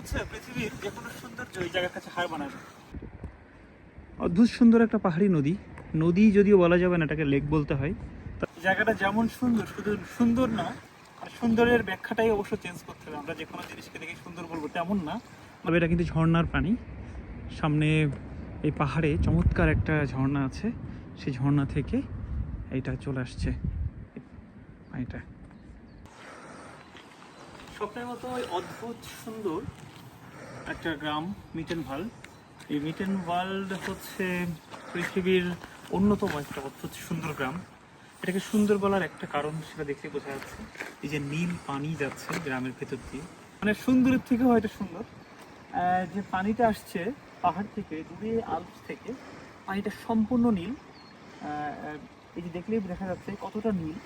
হচ্ছে পৃথিবীর যে কোনো সৌন্দর্য এই জায়গার কাছে হার মানাবে। অদ্ভুত সুন্দর একটা পাহাড়ি নদী। নদী যদিও বলা যাবে না এটাকে লেক বলতে হয় জায়গাটা যেমন সুন্দর শুধু সুন্দর না আর সুন্দরের ব্যাখ্যাটাই অবশ্য চেঞ্জ করতে হবে। আমরা যে কোনো জিনিসকে দেখে সুন্দর বলব তেমন না। তবে এটা কিন্তু ঝর্ণার পানি। সামনে এই পাহাড়ে চমৎকার একটা ঝর্ণা আছে। সেই ঝর্ণা থেকে এইটা চলে আসছে। পানিটা। স্বপ্নের মতো অদ্ভুত সুন্দর একটা গ্রাম মিটেন ভালো এই মিটেন ওয়ার্ল্ড হচ্ছে পৃথিবীর অন্যতম একটা অদ্ভুত সুন্দর গ্রাম। এটাকে সুন্দর বলার একটা কারণ সেটা দেখে বোঝা যাচ্ছে। এই যে নীল পানি যাচ্ছে গ্রামের ভেতর দিয়ে। মানে সুন্দরের থেকেও হয়তো সুন্দর। যে পানিটা আসছে পাহাড় থেকে, দূরে আলপস থেকে, পানিটা সম্পূর্ণ নীল। এই যে দেখলেই দেখা যাচ্ছে কতটা নীল।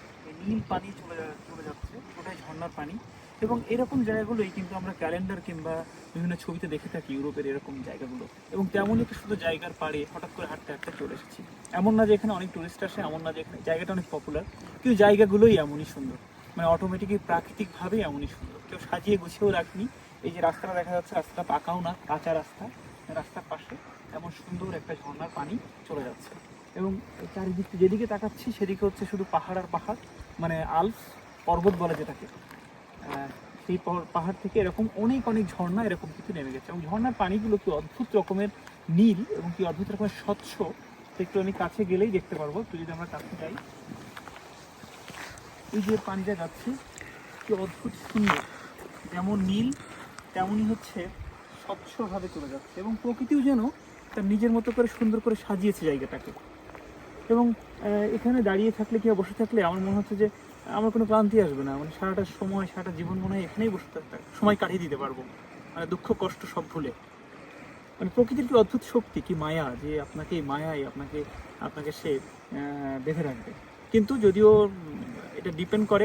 নীল পানি চলে চলে যাচ্ছে ওটাই ঝর্ণার পানি। এবং এরকম জায়গাগুলোই কিন্তু আমরা ক্যালেন্ডার কিংবা বিভিন্ন ছবিতে দেখে থাকি ইউরোপের এরকম জায়গাগুলো। এবং তেমনই একটা শুধু জায়গার পাড়ে হঠাৎ করে হাঁটতে হাঁটতে চলে এসেছি। এমন না যে এখানে অনেক টুরিস্ট আসে, এমন না যে এখানে জায়গাটা অনেক পপুলার কিন্তু জায়গাগুলোই এমনই সুন্দর। মানে অটোমেটিকই প্রাকৃতিকভাবেই এমনই সুন্দর। কেউ সাজিয়ে গুছিয়েও রাখনি। এই যে রাস্তাটা দেখা যাচ্ছে, রাস্তাটা পাকাও না, কাঁচা রাস্তা। রাস্তার পাশে এমন সুন্দর একটা ঝর্ণার পানি চলে যাচ্ছে। এবং চারিদিক যেদিকে তাকাচ্ছি, সেদিকে হচ্ছে শুধু পাহাড় আর পাহাড় মানে আলস পর্বত বলে যেটাকে। সেই পাহাড় থেকে এরকম অনেক অনেক ঝর্ণা এরকম কিছু নেমে গেছে। এবং ঝর্ণার পানিগুলো কি অদ্ভুত রকমের নীল এবং কি অদ্ভুত রকমের স্বচ্ছ? একটু আমি কাছে গেলেই দেখতে পারব। একটু যদি আমরা কাছে যাই, এই যে পানিটা যাচ্ছে, কি অদ্ভুত সুন্দর। যেমন নীল, তেমনই হচ্ছে স্বচ্ছভাবে চলে যাচ্ছে এবং প্রকৃতিও যেন তার নিজের মতো করে সুন্দর করে সাজিয়েছে জায়গাটাকে। এবং এখানে দাঁড়িয়ে থাকলে কিংবা বসে থাকলে আমার মনে হচ্ছে যে আমার কোনো ক্লান্তি আসবে না। মানে সারাটা সময়, সারাটা জীবন মনে হয় এখানেই বসে থাকতে সময় কাটিয়ে দিতে পারব। মানে দুঃখ, কষ্ট সব ভুলে। মানে প্রকৃতির কি অদ্ভুত শক্তি, কি মায়া যে আপনাকে এই মায়াই, আপনাকে আপনাকে সে বেঁধে রাখবে। কিন্তু যদিও এটা ডিপেন্ড করে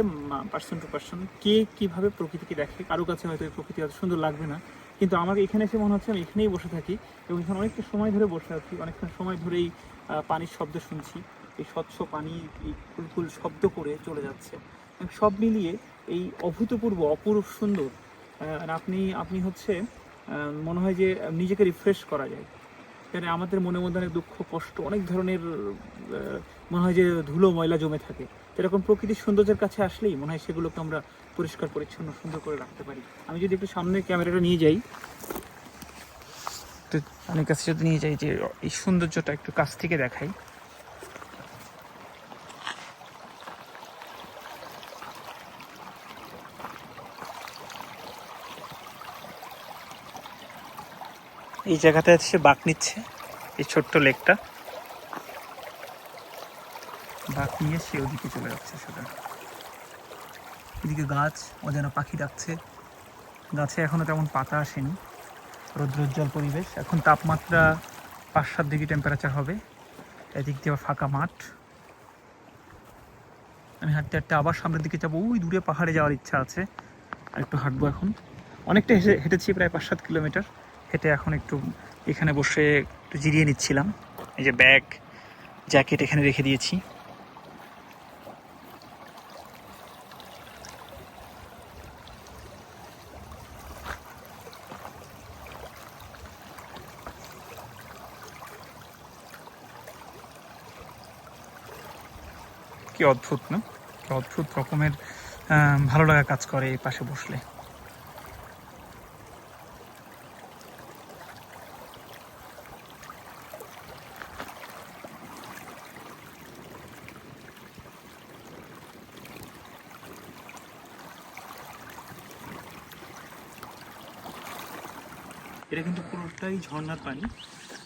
পার্সন টু পার্সন কে কীভাবে প্রকৃতিকে দেখে, কারও কাছে হয়তো এই প্রকৃতি অত সুন্দর লাগবে না। কিন্তু আমাকে এখানে এসে মনে হচ্ছে আমি এখানেই বসে থাকি এবং এখানে অনেকটা সময় ধরে বসে আছি অনেকটা সময় ধরেই পানির শব্দ শুনছি। এই স্বচ্ছ পানি, এই ফুলফুল শব্দ করে চলে যাচ্ছে। সব মিলিয়ে এই অভূতপূর্ব অপূর্ব সুন্দর আপনি আপনি হচ্ছে মনে হয় যে নিজেকে রিফ্রেশ করা যায়। মানে আমাদের মনের মধ্যে অনেক দুঃখ, কষ্ট, অনেক ধরনের মনে হয় যে ধুলো, ময়লা জমে থাকে। এরকম প্রকৃতির সৌন্দর্যের কাছে আসলেই মনে হয় সেগুলোকে আমরা পরিষ্কার, পরিচ্ছন্ন, সুন্দর করে রাখতে পারি। আমি যদি একটু সামনে ক্যামেরাটা নিয়ে যাই। অনেক কাছে যদি নিয়ে যাই যে এই সৌন্দর্যটা একটু কাছ থেকে দেখাই। এই জায়গাতে সে বাঁক নিচ্ছে, এই ছোট্ট লেকটা। বাঁক নিয়ে সে ওদিকে চলে যাচ্ছে সেটা এদিকে গাছ অজানা পাখি ডাকছে। গাছে এখনও তেমন পাতা আসেনি। রৌদ্রোজ্জ্বল পরিবেশ। এখন তাপমাত্রা পাঁচ সাত ডিগ্রি টেম্পারেচার হবে। এদিক দিয়ে ফাঁকা মাঠ। আমি হাঁটতে হাঁটতে আবার সামনের দিকে যাব। ওই দূরে পাহাড়ে যাওয়ার ইচ্ছা আছে। একটু হাঁটবো এখন। অনেকটা হেঁটেছি প্রায় পাঁচ সাত কিলোমিটার। হেঁটে এখন একটু এখানে বসে একটু জিরিয়ে নিচ্ছিলাম। এই যে ব্যাগ, জ্যাকেট এখানে রেখে দিয়েছি। কি অদ্ভুত, না? কি অদ্ভুত রকমের ভালো লাগা কাজ করে এই পাশে বসলে। এটা কিন্তু পুরোটাই ঝর্ণার পানি।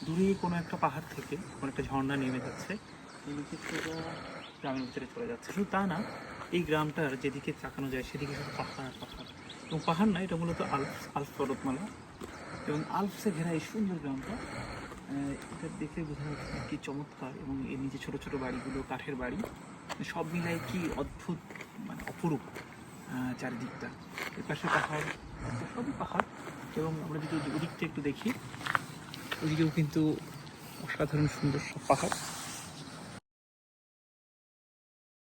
দূরে কোনো একটা পাহাড় থেকে কোনো একটা ঝর্ণা নেমে যাচ্ছে। নিচে গ্রামের ভিতরে চলে যাচ্ছে। শুধু তা না, এই গ্রামটার যেদিকে তাকানো যায় সেদিকে শুধু পাহাড় পাহাড়। এবং পাহাড় না, এটা মূলত আলফ আলফ পর্বতমালা। এবং আলফসে ঘেরা এই সুন্দর গ্রামটা এটা দেখে বোঝা যাচ্ছে কি চমৎকার এবং এর নিচে ছোট ছোট বাড়িগুলো, কাঠের বাড়ি। সব মিলাই কি অদ্ভুত মানে অপরূপ চারিদিকটা। এর পাশে পাহাড়, সবই পাহাড়। এবং আমরা যদি ওদিকটা একটু দেখি ওদিকেও কিন্তু অসাধারণ সুন্দর সব পাহাড়।